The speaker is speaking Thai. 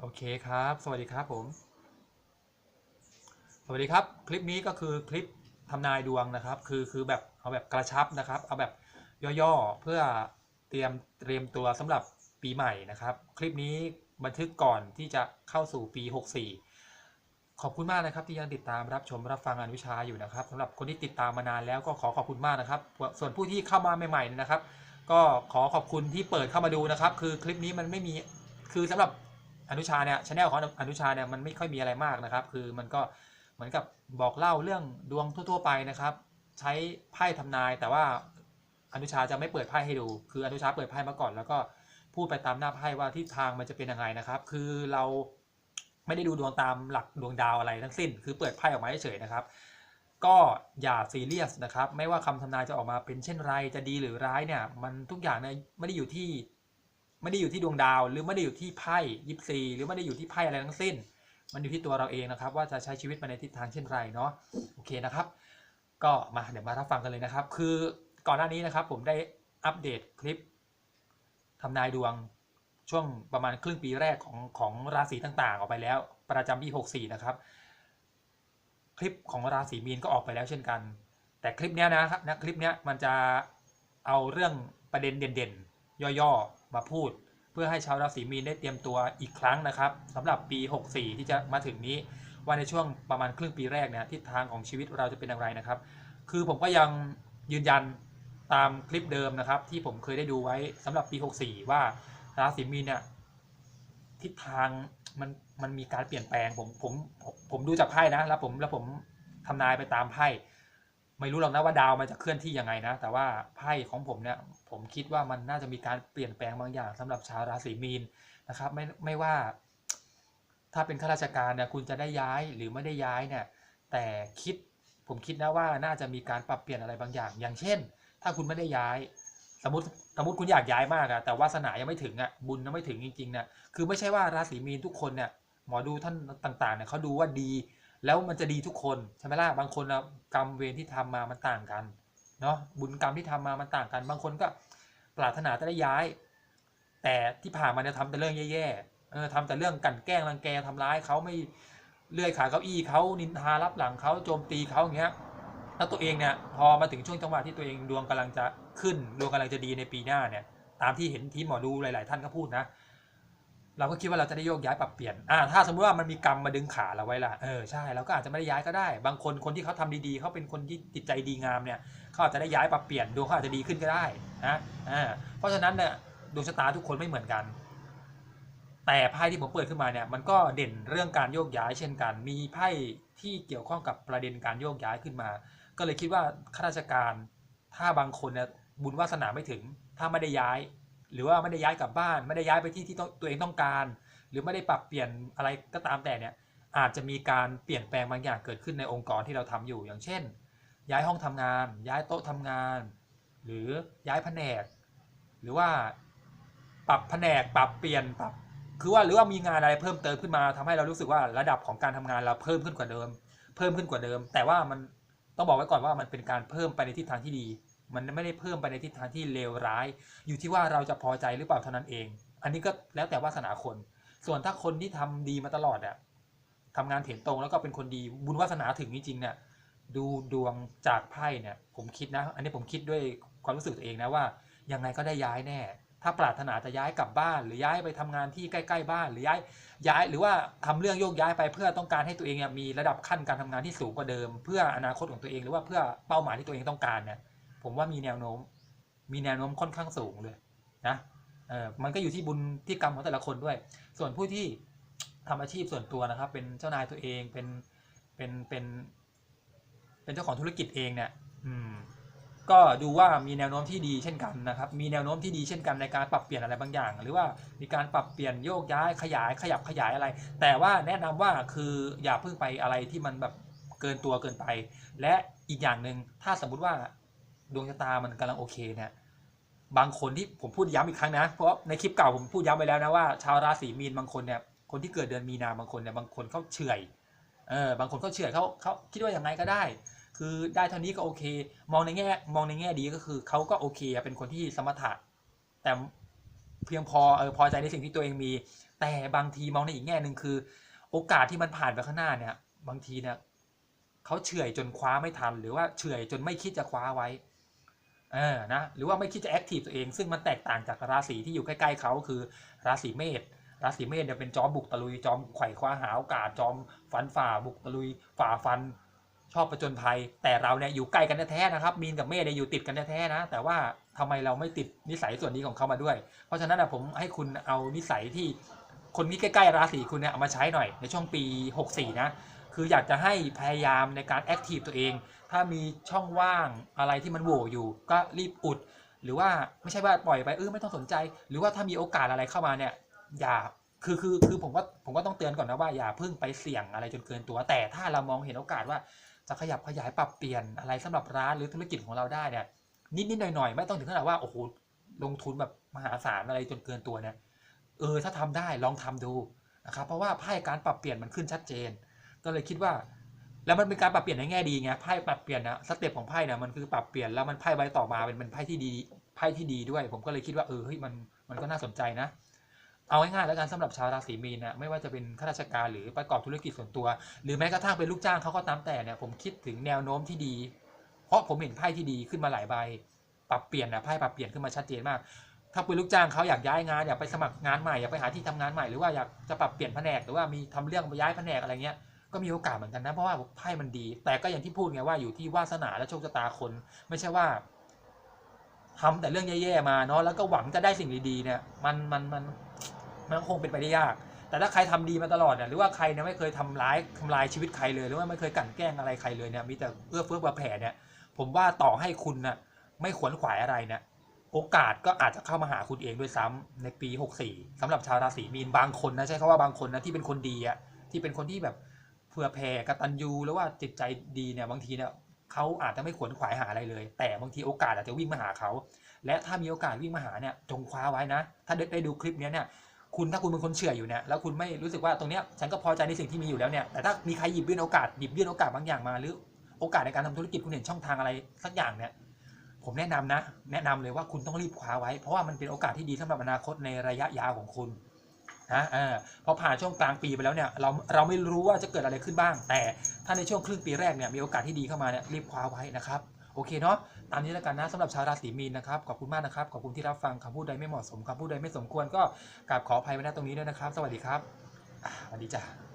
โอเคครับ สวัสดีครับผม สวัสดีครับ คลิปนี้ก็คือคลิปทำนายดวงนะครับ คือคือแบบเอาแบบกระชับนะครับ เอาแบบย่อๆ เพื่อเตรียมเตรียมตัวสำหรับปีใหม่นะครับ คลิปนี้บันทึกก่อนที่จะเข้าสู่ปี 64 ขอบคุณมากนะครับ ที่ยังติดตามรับชมรับฟังอนุชาอยู่นะครับสำหรับคนที่ติดตามมานานแล้วก็ขอขอบคุณมากนะครับ ส่วนผู้ที่เข้ามาใหม่ๆเนี่ยนะครับ ก็ขอขอบคุณที่เปิดเข้ามาดูนะครับ คือคลิปนี้มันไม่มีคือสำหรับ อนุชาเนี่ยชแนลของอนุชาเนี่ยมันไม่ค่อยมีอะไรมากนะครับ คือมันก็เหมือนกับบอกเล่าเรื่องดวงทั่ว ๆ ไปนะครับ ใช้ไพ่ทำนาย แต่ว่าอนุชาจะไม่เปิดไพ่ให้ดู คืออนุชาเปิดไพ่มาก่อน แล้วก็พูดไปตามหน้าไพ่ว่าทิศทางมันจะเป็นยังไงนะครับ คือเราไม่ได้ดูดวงตามหลักดวงดาวอะไรทั้งสิ้น คือเปิดไพ่ออกมาเฉยๆนะครับ ก็อย่าซีเรียสนะครับ ไม่ว่าคำทำนายจะออกมาเป็นเช่นไร จะดีหรือร้ายเนี่ย มันทุกอย่างเนี่ยไม่ได้อยู่ที่ ไม่ได้อยู่ที่ดวงดาว หรือไม่ได้อยู่ที่ไพ่ยิปซีหรือไม่ได้อยู่ที่ไพ่อะไรทั้งสิ้น มันอยู่ที่ตัวเราเองนะครับ ว่าจะใช้ชีวิตไปในทิศทางเช่นไรเนาะโอเคนะครับ ก็มาเดี๋ยวมารับฟังกันเลยนะครับ คือก่อนหน้านี้นะครับ ผมได้อัปเดตคลิปทำนายดวงช่วงประมาณครึ่งปีแรกของของราศีต่างๆ ออกไปแล้ว ประจำปี64นะครับคลิปของราศีมีนก็ออกไปแล้วเช่นกัน แต่คลิปเนี้ยนะครับนะคลิปเนี้ยมันจะเอาเรื่องประเด็นเด่นๆ ย่อๆ มาพูด เพื่อให้ชาวราศีมีนได้เตรียมตัวอีกครั้งนะครับสำหรับปี 64 ที่จะมาถึงนี้ว่าในช่วงประมาณครึ่งปีแรกเนี่ยทิศทางของชีวิตเราจะเป็นอย่างไรนะครับ คือผมก็ยังยืนยันตามคลิปเดิมนะครับ ที่ผมเคยได้ดูไว้สำหรับปี 64 ว่าราศีมีนเนี่ยทิศทางมันมันมีการเปลี่ยนแปลงผมผมผมผมดูจากไพ่นะแล้วผมแล้วผมทำนายไปตามไพ่ ไม่รู้หรอกนะว่าดาวมันจะเคลื่อนที่ยังไงนะ แต่ว่าไพ่ของผมเนี่ยผมคิดว่ามันน่าจะมีการเปลี่ยนแปลงบางอย่างสำหรับชาวราศีมีนนะครับ ไม่ไม่ว่า ถ้าเป็นข้าราชการเนี่ยคุณจะได้ย้ายหรือไม่ได้ย้ายเนี่ย แต่คิดผมคิดนะว่าน่าจะมีการปรับเปลี่ยนอะไรบางอย่าง อย่างเช่น ถ้าคุณไม่ได้ย้าย สมมติสมมติคุณอยากย้ายมากอะแต่วาสนายังไม่ถึงอะบุญยังไม่ถึงจริงๆเนี่ยคือไม่ใช่ว่าราศีมีนทุกคนเนี่ยหมอดูท่านต่างๆเนี่ยเขาดูว่าดี แล้วมันจะดีทุกคนใช่ไหมล่ะบางคนกรรมเวรที่ทำมามันต่างกันเนาะบุญกรรมที่ทำมามันต่างกัน บางคนก็ปรารถนาจะได้ย้าย แต่ที่ผ่านมาเนี่ยทำแต่เรื่องแย่ๆเออทำแต่เรื่องกันแกล้งรังแกทำร้ายเขาไม่เลื่อยขาเก้าอี้เขานินทารับหลังเขาโจมตีเขาอย่างเงี้ยแล้วตัวเองเนี่ยพอมาถึงช่วงจังหวะที่ตัวเองดวงกำลังจะขึ้นดวงกำลังจะดีในปีหน้าเนี่ยตามที่เห็นทีมหมอดูหลาย ๆ ท่านก็พูดนะ เราก็คิดว่าเราจะได้โยกย้ายปรับเปลี่ยนอ่าถ้าสมมติว่ามันมีกรรมมาดึงขาเราไว้ล่ะ เออใช่เราก็อาจจะไม่ได้ย้ายก็ได้ บางคนคนที่เขาทำดีๆเขาเป็นคนที่จิตใจดีงามเนี่ยเขาอาจจะได้ย้ายปรับเปลี่ยนดวงเขาอาจจะดีขึ้นก็ได้นะอ่าเพราะฉะนั้นเนี่ยดวงชะตาทุกคนไม่เหมือนกัน แต่ไพ่ที่ผมเปิดขึ้นมาเนี่ยมันก็เด่นเรื่องการโยกย้ายเช่นกัน มีไพ่ที่เกี่ยวข้องกับประเด็นการโยกย้ายขึ้นมา ก็เลยคิดว่าข้าราชการถ้าบางคนเนี่ยบุญวาสนาไม่ถึงถ้าไม่ได้ย้าย หรือว่าไม่ได้ย้ายกลับบ้าน ไม่ได้ย้ายไปที่ที่ตัวเองต้องการ หรือไม่ได้ปรับเปลี่ยนอะไรก็ตามแต่เนี่ยอาจจะมีการเปลี่ยนแปลงบางอย่างเกิดขึ้นในองค์กรที่เราทำอยู่อย่างเช่น ย้ายห้องทำงาน ย้ายโต๊ะทำงาน หรือย้ายแผนก หรือว่าปรับแผนกปรับเปลี่ยนปรับคือว่าหรือว่ามีงานอะไรเพิ่มเติมขึ้นมาทำให้เรารู้สึกว่าระดับของการทำงานเราเพิ่มขึ้นกว่าเดิม เพิ่มขึ้นกว่าเดิม แต่ว่ามันต้องบอกไว้ก่อนว่ามันเป็นการเพิ่มไปในทิศทางที่ดี มันไม่ได้เพิ่มไปในทิศทางที่เลวร้าย อยู่ที่ว่าเราจะพอใจหรือเปล่าเท่านั้นเอง อันนี้ก็แล้วแต่วาสนาคน ส่วนถ้าคนที่ทำดีมาตลอดอะทำงานเถียนตรงแล้วก็เป็นคนดีบุญวาสนาถึงจริงๆเนี่ยดูดวงจากไพ่เนี่ยผมคิดนะ อันนี้ผมคิดด้วยความรู้สึกตัวเองนะว่ายังไงก็ได้ย้ายแน่ ถ้าปรารถนาจะย้ายกลับบ้าน หรือย้ายไปทำงานที่ใกล้ๆบ้าน หรือย้ายย้าย หรือว่าทำเรื่องโยกย้ายไปเพื่อต้องการให้ตัวเองเนี่ยมีระดับขั้นการทำงานที่สูงกว่าเดิม เพื่ออนาคตของตัวเองหรือว่าเพื่อเป้าหมายที่ตัวเองต้องการเนี่ย ผมว่ามีแนวโน้ม มีแนวโน้มค่อนข้างสูงเลยนะเออมันก็อยู่ที่บุญที่กรรมของแต่ละคนด้วย ส่วนผู้ที่ทำอาชีพส่วนตัวนะครับ เป็นเจ้านายตัวเองเป็นเป็นเป็น เป็นเจ้าของธุรกิจเองเนี่ย อืม ก็ดูว่ามีแนวโน้มที่ดีเช่นกันนะครับ มีแนวโน้มที่ดีเช่นกันในการปรับเปลี่ยนอะไรบางอย่าง หรือว่ามีการปรับเปลี่ยนโยกย้ายขยายขยับขยายอะไร แต่ว่าแนะนำว่าคืออย่าเพิ่งไปอะไรที่มันแบบเกินตัวเกินไป และอีกอย่างหนึ่งถ้าสมมุติว่า ดวงชะตามันกำลังโอเคเนี่ยบางคนที่ผมพูดย้ำอีกครั้งนะ เพราะในคลิปเก่าผมพูดย้ำไปแล้วนะว่าชาวราศีมีนบางคนเนี่ยคนที่เกิดเดือนมีนาบางคนเนี่ยบางคนเขาเฉื่อยเออบางคนเขาเฉื่อยเขาเขาคิดว่าอย่างไรก็ได้ คือได้เท่านี้ก็โอเค มองในแง่มองในแง่ดีก็คือเขาก็โอเคเป็นคนที่สมถะแต่เพียงพอเออพอใจในสิ่งที่ตัวเองมี แต่บางทีมองในอีกแง่หนึ่งคือ โอกาสที่มันผ่านไปข้างหน้าเนี่ย บางทีเนี่ยเขาเฉื่อยจนคว้าไม่ทัน หรือว่าเฉื่อยจนไม่คิดจะคว้าไว้ เออนะหรือว่าไม่คิดจะแอคทีฟตัวเอง ซึ่งมันแตกต่างจากราศีที่อยู่ใกล้ๆเขาคือราศีเมษราศีเมษเนี่ยเป็นจอมบุกตะลุยจอมไขว่คว้าหาโอกาสจอมฟันฝ่าบุกตะลุยฝ่าฟันชอบประจนภัย แต่เราเนี่ยอยู่ใกล้กันแท้ๆนะครับ มีนกับเมษเนี่ยอยู่ติดกันแท้ๆนะ แต่ว่าทำไมเราไม่ติดนิสัยส่วนนี้ของเขามาด้วย เพราะฉะนั้นนะผมให้คุณเอานิสัยที่คนที่ใกล้ๆราศีคุณเนี่ยเอามาใช้หน่อยในช่วงปี 64 นะ คืออยากจะให้พยายามในการแอคทีฟตัวเอง ถ้ามีช่องว่างอะไรที่มันโหว่อยู่ ก็รีบอุด หรือว่าไม่ใช่ว่าปล่อยไปเออไม่ต้องสนใจ หรือว่าถ้ามีโอกาสอะไรเข้ามาเนี่ย อย่าคือคือคือผมก็ผมก็ต้องเตือนก่อนนะว่าอย่าเพิ่งไปเสี่ยงอะไรจนเกินตัว แต่ถ้าเรามองเห็นโอกาสว่าจะขยับขยายปรับเปลี่ยนอะไรสำหรับร้านหรือธุรกิจของเราได้เนี่ยนิดนิดหน่อยหน่อยๆไม่ต้องถึงขนาดว่าโอ้โหลงทุนแบบมหาศาลอะไรจนเกินตัวเนี่ยเออถ้าทำได้ลองทำดูนะครับเพราะว่าไพ่การปรับเปลี่ยนมันขึ้นชัดเจน ก็เลยคิดว่า แล้วมันเป็นการปรับเปลี่ยนในแง่ดีไงไพ่ปรับเปลี่ยนนะสเต็ปของไพ่เนี่ยมันคือปรับเปลี่ยนแล้วมันไพ่ใบต่อมาเป็นเป็นไพ่ที่ดีไพ่ที่ดีด้วย ผมก็เลยคิดว่าเออเฮ้ยมันมันก็น่าสนใจนะ เอาง่ายๆแล้วกันสำหรับชาวราศีมีนนะไม่ว่าจะเป็นข้าราชการหรือประกอบธุรกิจส่วนตัว หรือแม้กระทั่งเป็นลูกจ้างเขาก็ตามแต่เนี่ยผมคิดถึงแนวโน้มที่ดี เพราะผมเห็นไพ่ที่ดีขึ้นมาหลายใบ ปรับเปลี่ยนนะไพ่ปรับเปลี่ยนขึ้นมาชัดเจนมากถ้าเป็นลูกจ้างเขาอยากย้ายงานอยากไปสมัครงานใหม่อยากไปหาที่ทำงานใหม่หรือว่าอยากจะปรับเปลี่ยนแผนกหรือว่ามีทำเรื่องย้ายแผนกอะไรเงี้ย ก็มีโอกาสเหมือนกันนะ เพราะว่าไพ่มันดี แต่ก็อย่างที่พูดไงว่าอยู่ที่วาสนาและโชคชะตาคน ไม่ใช่ว่าทำแต่เรื่องแย่ๆมาเนาะแล้วก็หวังจะได้สิ่งดีๆเนี่ย มันมันมันมันคงเป็นไปได้ยาก แต่ถ้าใครทำดีมาตลอดเนี่ยหรือว่าใครเนี่ยไม่เคยทำร้ายทำลายชีวิตใครเลย หรือว่าไม่เคยกั่นแกล้งอะไรใครเลยเนี่ยมีแต่เอื้อเฟื้อเผื่อแผ่เนี่ย ผมว่าต่อให้คุณน่ะไม่ขวนขวายอะไรเนี่ยโอกาสก็อาจจะเข้ามาหาคุณเองด้วยซ้ำในปี 64สำหรับชาวราศีมีนบางคนนะใช่คำว่าบางคนนะที่เป็นคนดีอะที่เป็นคนที่แบบ ผื่อแผ่กตัญญูหรือว่าจิตใจดีเนี่ยบางทีเนี่ยเขาอาจจะไม่ขวนขวายหาอะไรเลย แต่บางทีโอกาสอาจจะวิ่งมาหาเขา และถ้ามีโอกาสวิ่งมาหาเนี่ยจงคว้าไว้นะ ถ้าได้ดูคลิปนี้เนี่ยคุณถ้าคุณเป็นคนเชื่ออยู่เนี่ยแล้วคุณไม่รู้สึกว่าตรงเนี้ยฉันก็พอใจในสิ่งที่มีอยู่แล้วเนี่ยแต่ถ้ามีใครหยิบยื่นโอกาสหยิบยื่นโอกาสบางอย่างมาหรือ โอกาสในการทำธุรกิจคุณเห็นช่องทางอะไรสักอย่างเนี่ยผมแนะนำนะ แนะนำเลยว่าคุณต้องรีบคว้าไว้ เพราะว่ามันเป็นโอกาสที่ดีสำหรับอนาคตในระยะยาวของคุณ นะเออพอผ่านช่วงกลางปีไปแล้วเนี่ยเราเราไม่รู้ว่าจะเกิดอะไรขึ้นบ้าง แต่ถ้าในช่วงครึ่งปีแรกเนี่ยมีโอกาสที่ดีเข้ามาเนี่ยรีบคว้าไว้นะครับโอเคเนาะตามนี้แล้วกันนะสำหรับชาวราศีมีนนะครับขอบคุณมากนะครับขอบคุณที่รับฟังคำพูดใดไม่เหมาะสมคำพูดใดไม่สมควรก็กราบขออภัยไว้ณตรงนี้ด้วยนะครับ สวัสดีครับสวัสดีจ้า